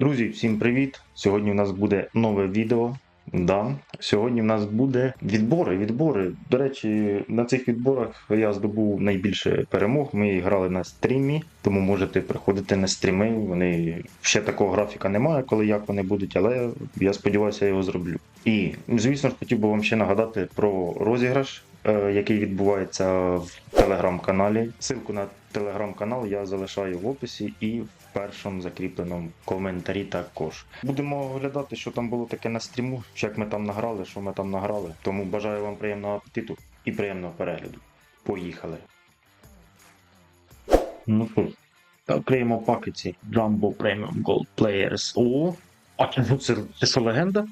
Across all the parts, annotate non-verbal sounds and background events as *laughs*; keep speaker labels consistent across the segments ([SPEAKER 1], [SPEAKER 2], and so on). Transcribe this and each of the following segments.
[SPEAKER 1] Друзі, всім привіт! Сьогодні у нас буде нове відео. Да. Сьогодні у нас буде відбори. Відбори. До речі, на цих відборах я здобув найбільше перемог. Ми грали на стрімі, тому можете приходити на стріми. Вони ще такого графіка немає, коли як вони будуть, але я сподіваюся, я його зроблю. І звісно ж хотів би вам ще нагадати про розіграш. Е, Який відбувається в телеграм-каналі. Ссылку на телеграм-канал я залишаю в описі і в першому закріпленому коментарі також. Будемо оглядати, що там було таке на стріму, як ми там награли, що ми там награли. Тому бажаю вам приємного апетиту і приємного перегляду. Поїхали. Ну що відкриємо пакеті Jumbo Premium Gold Players. О! А це, це що легенда?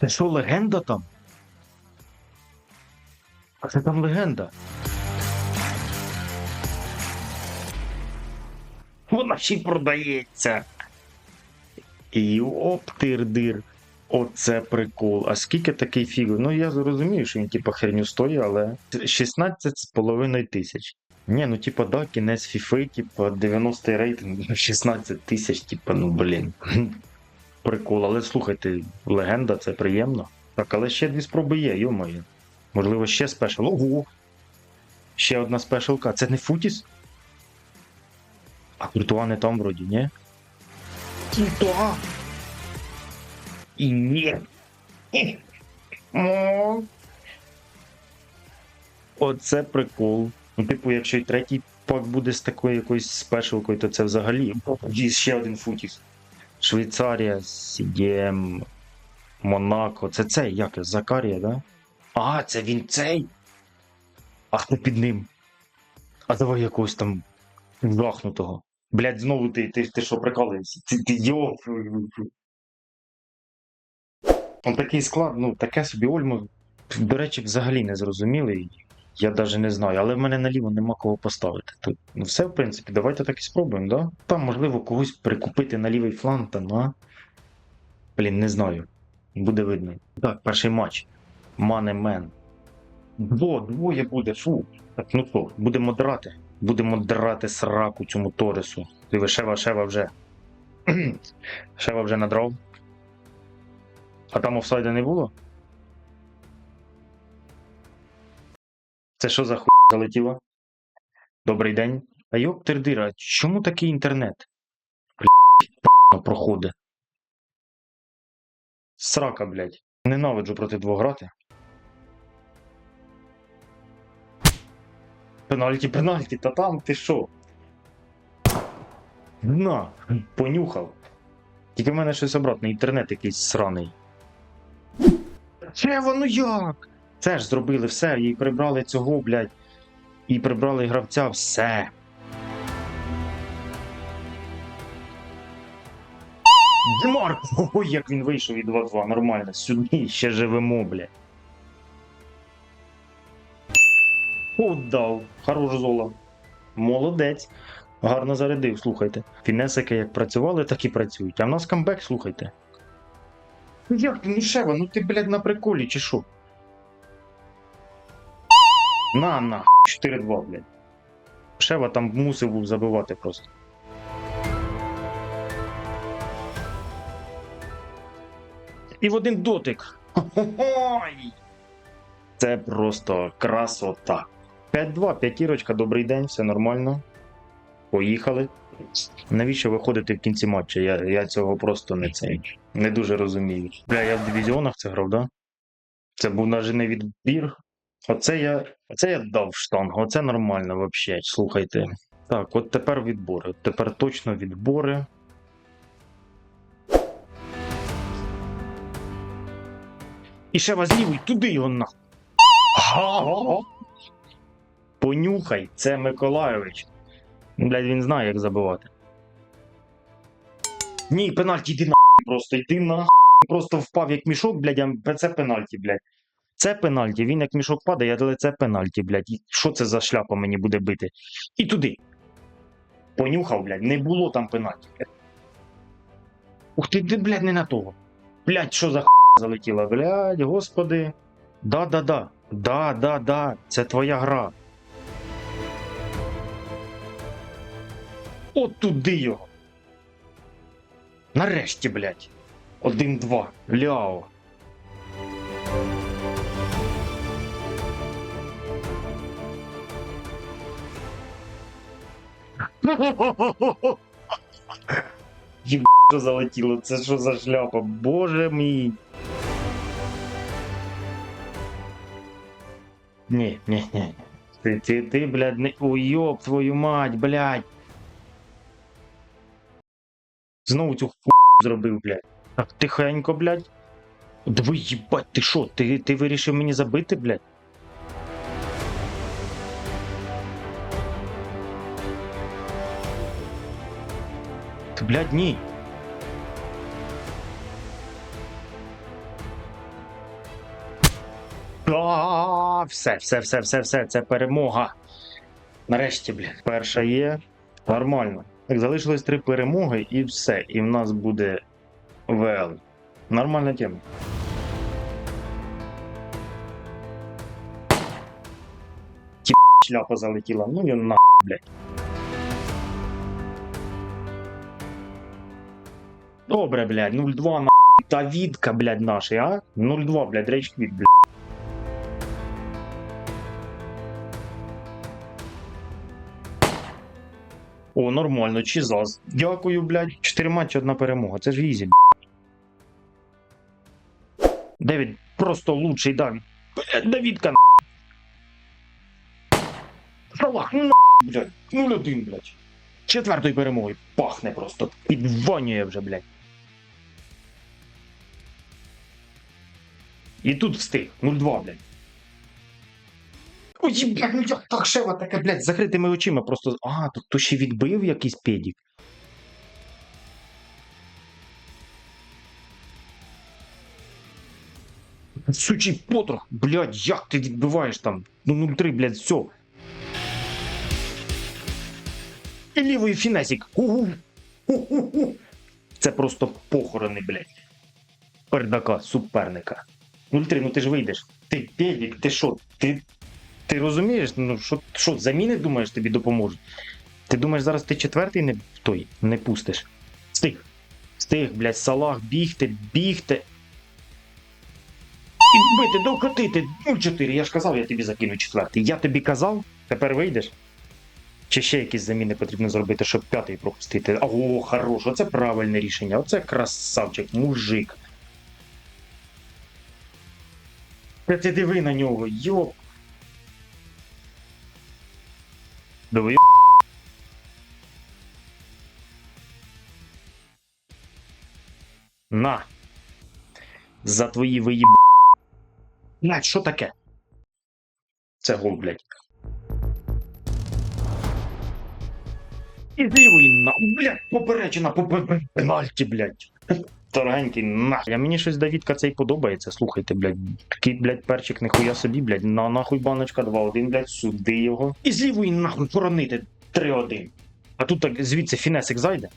[SPEAKER 1] Це що легенда там? А це там легенда. Вона ще й продається. І оптир-дир. Оце прикол. А скільки такий фіг? Ну я зрозумію, що він типа херню стоїть, але 16 з половиною тисяч. Ні, ну типа, да, кінець фіфи, типа 90 рейтинг, 16 тисяч, типа, ну блін. Прикол, але слухайте, легенда, це приємно. Так, але ще дві спроби є, йомаю. Можливо, ще спешл. Ого! Ще одна спешалка. Це не Футіс? А Куртуа не там вроді, ні? Куртуа! І ні. Ні. Оце прикол. Ну, типу, якщо й третій пак буде з такою якоюсь спешалкою, то це взагалі. І ще один Футіс. Швейцарія, Сідєм, Монако. Це цей, як? Закарія, да? А, це він цей? А хто під ним? А давай якогось там жахнутого. Блять, знову ти, ти, ти що прикалуєшся? Ти, ти йо. Он такий склад, ну таке собі Ольму, до речі, взагалі не зрозумілий. Я навіть не знаю, але в мене наліво нема кого поставити. Тут ну все, в принципі, давайте так і спробуємо, да? Там, можливо, когось прикупити на лівий фланг, там, а? Блін, не знаю. Буде видно. Так, перший матч. Мане мен. Дво, двоє буде, фу. Так, ну що, будемо драти. Будемо драти сраку цьому Торису. Диви, Шева, Шева вже. *clears throat* Шева вже надрав. А там офсайда не було? Це що за хуй залетіло? Добрий день. А йоп тердира, чому такий інтернет? Блядь, проходить. Срака, блядь. Ненавиджу проти двох грати. Пенальті, пенальті, та там ти що? На, понюхав. Тільки в мене щось обратно, інтернет якийсь сраний. Це воно як? Це ж зробили все, і прибрали цього, блядь, і прибрали гравця, все. Дмарк! Ой, *laughs* як він вийшов і 2-2, нормально. Сюди ще живемо, блядь. Удав. Хорош зола. Молодець. Гарно зарядив, слухайте. Фінесики як працювали, так і працюють. А в нас камбек, слухайте. Ну Як ти, ну Шева, ну ти, блядь, на приколі, чи що? На, на, 4-2, блядь. Шева там мусив був забивати просто. І в один дотик. Хо-хо-хой! Це просто красота. 5-2, п'ятірочка, добрий день, все нормально. Поїхали. Навіщо виходити в кінці матчу? Я, я цього просто не цей. Не дуже розумію. Бля, я в дивізіонах це грав, да? Це був навіть не відбір. Оце я, оце я дав штангу, оце нормально взагалі. Слухайте. Так, от тепер відбори. Тепер точно відбори. І ще вас лівий, туди його на. Понюхай, це Миколайович. Блядь, він знає, як забивати. Ні, пенальті, йди на просто йди на просто впав як мішок, блядь, а це пенальті, блядь. Це пенальті, він як мішок падає, але це пенальті, блядь. Що це за шляпа мені буде бити? І туди. Понюхав, блядь, не було там пенальті. Ух ти, ти, блядь, не на того. Блядь, що за хуйня залетіла, блядь, господи. Да-да-да. Да-да-да. Це твоя гра. От туди його. Нарешті, блядь. Один-два. Ляо. Єб, *laughs* що залетіло, це що за шляпа? Боже мій. Ні, ні, ні. Ти, ти, ти, блядь, не. Йоп, твою мать, блядь. Знову цю ху зробив, блядь. Так, тихенько, блядь. Диви, їбать, ти що? Ти, ти вирішив мені забити, блядь? Ти, блядь, ні. А, все, все, все, все, все, це перемога. Нарешті, блядь. Перша є. Нормально. Так, залишилось три перемоги і все. І в нас буде ВЛ. Нормальна тема. Ті шляпа залетіла. Ну він на, блядь. Добре, блядь, 0-2 на та відка, блядь, наші, а? 0-2, блядь, рейчквіт, блядь. О, нормально, Чізаз. Дякую, блядь. Чотири матчі, одна перемога. Це ж ізі. Девід просто лучший Давід. Блядь, Давідка, на. Салах, ну, на, блядь. 0-1, блядь. Четвертою перемогою. Пахне просто. Підвонює вже, блядь. І тут встиг. 0-2, блядь. Ой, блядь, ну як так шева таке, блядь, з закритими очима просто. А, тут то ще відбив якийсь педік. Сучий потрох, блядь, як ти відбиваєш там? Ну 0-3, блядь, все. І лівий фінесік. Угу. Ху-ху-ху. Це просто похорони, блядь. Пердака, суперника. 0-3, ну ти ж вийдеш. Ти педік, ти що? Ти ти розумієш, ну що, що заміни думаєш тобі допоможуть? Ти думаєш, зараз ти четвертий не той не пустиш. Стиг. Стиг, блядь, салах, бігти, бігти. І бити, докотити. 0-4. Я ж казав, я тобі закину четвертий. Я тобі казав, тепер вийдеш. Чи ще якісь заміни потрібно зробити, щоб п'ятий пропустити? О, хорош, оце правильне рішення. Оце красавчик, мужик. Та ти диви на нього, йоп. Диви. На. За твої виїб. На, що таке? Це гол, блядь. І лівий на. Блядь, поперечина, попе... пенальті, блядь. Дорогенький, на. А мені щось Давідка цей подобається. Слухайте, блядь. Такий, блядь, перчик нихуя собі, блядь. На нахуй баночка 2-1, блядь, сюди його. І з лівої нахуй поронити 3-1. А тут так звідси фінесик зайде.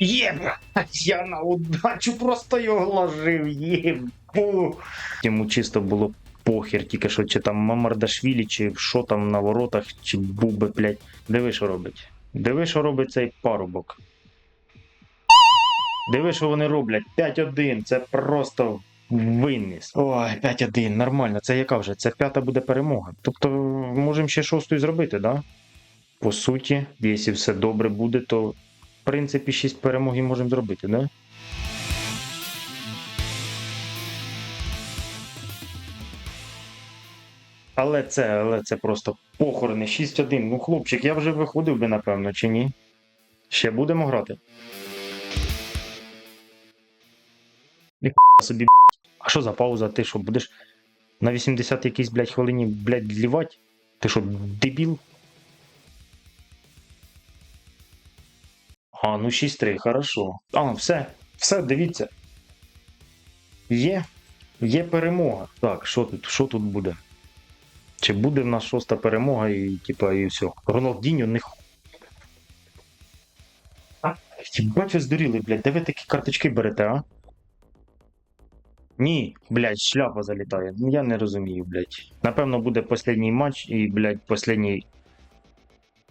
[SPEAKER 1] Є, блядь, я на удачу просто його ложив, єбу. Йому чисто було похер, тільки що чи там Мамардашвілі, чи що там на воротах, чи буби, блядь. Диви, що робить. Диви, що робить цей парубок. Диви, що вони роблять. 5-1, це просто винніс. Ой, 5-1, нормально. Це яка вже? Це п'ята буде перемога. Тобто, можемо ще шостою зробити, да? По суті, якщо все добре буде, то в принципі 6 перемог і можемо зробити, да? Але це, але це просто похорони 6-1. Ну, хлопчик, я вже виходив би, напевно, чи ні? Ще будемо грати? Собі. А що за пауза? Ти що, будеш на 80 якійсь, блядь, хвилині, блядь, лівать? Ти що, дебіл? А, ну 6-3, хорошо. А, все, все, дивіться. Є. Є перемога. Так, що тут? Що тут буде? Чи буде в нас шоста перемога і типа і все. Роналдіньо не А, ви здуріли, блядь, де ви такі карточки берете, а? Ні, блядь, шляпа залітає. Ну, Я не розумію, блядь. Напевно, буде останній матч і, блядь, останній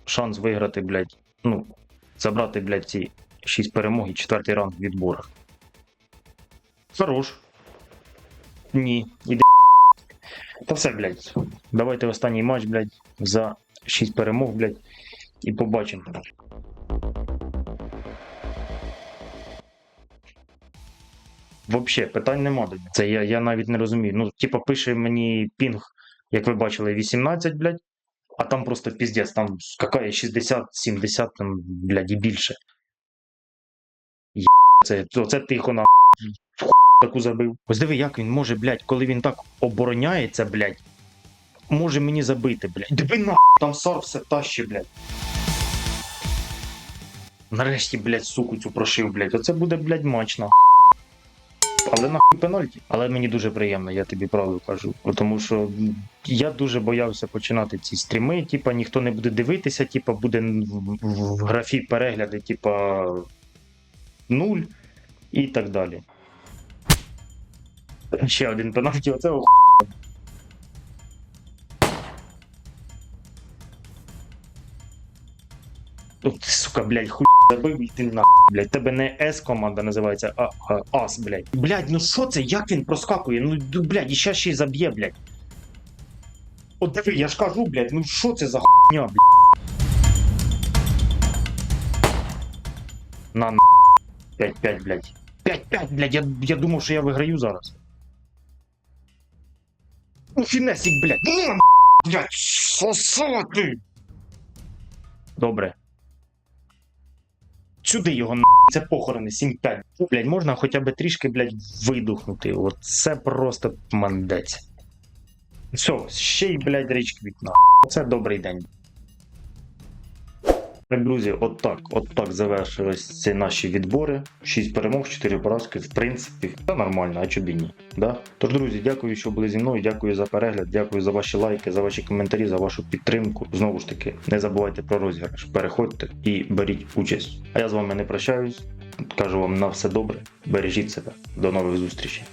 [SPEAKER 1] шанс виграти, блядь. Ну, забрати, блядь, ці 6 перемог і четвертий ранг в відборах. Хорош. Ні, іди. Та все, блядь. Давайте останній матч, блядь, за 6 перемог, блядь, і побачимо. Вообще, питань нема до нього. Це я, я навіть не розумію. Ну, типа, пише мені пінг, як ви бачили, 18, блядь, а там просто піздець, там какая 60, 70, там, блядь, і більше. Є, це, це тихо на таку забив. Ось диви, як він може, блядь, коли він так обороняється, блядь, може мені забити, блядь. Диви на там сар все тащи, блядь. Нарешті, блядь, суку цю прошив, блядь. Оце буде, блядь, матч, нахуй. Але нахуй пенальті. Але мені дуже приємно, я тобі правду кажу. Тому що я дуже боявся починати ці стріми. Типа ніхто не буде дивитися, типа буде в, графі перегляди, типа нуль і так далі. Ще один пенальті, оце ох... Ух ти, сука, блядь, хуй забив і ти на блядь. Тебе не С команда називається, а, а Ас, блядь. Блядь, ну що це? Як він проскакує? Ну, блядь, і ще ще й заб'є, блядь. От диви, я ж кажу, блядь, ну що це за хуйня, блядь. На на 5-5, блядь. 5-5, блядь, я, я думав, що я виграю зараз. Ну, фінесик, блядь. Ну, блядь, сосати. Добре. Сюди його на це похорони 7-5. Блять, можна хоча б трішки, блять, видухнути. От це просто мандець. Все, ще й, блядь, річ квітна. Це добрий день. Друзі, от так, от так завершились ці наші відбори. 6 перемог, 4 поразки. В принципі, це нормально, а чобі ні. Да? Тож, друзі, дякую, що були зі мною. Дякую за перегляд, дякую за ваші лайки, за ваші коментарі, за вашу підтримку. Знову ж таки, не забувайте про розіграш. Переходьте і беріть участь. А я з вами не прощаюсь. Кажу вам на все добре. Бережіть себе. До нових зустрічей.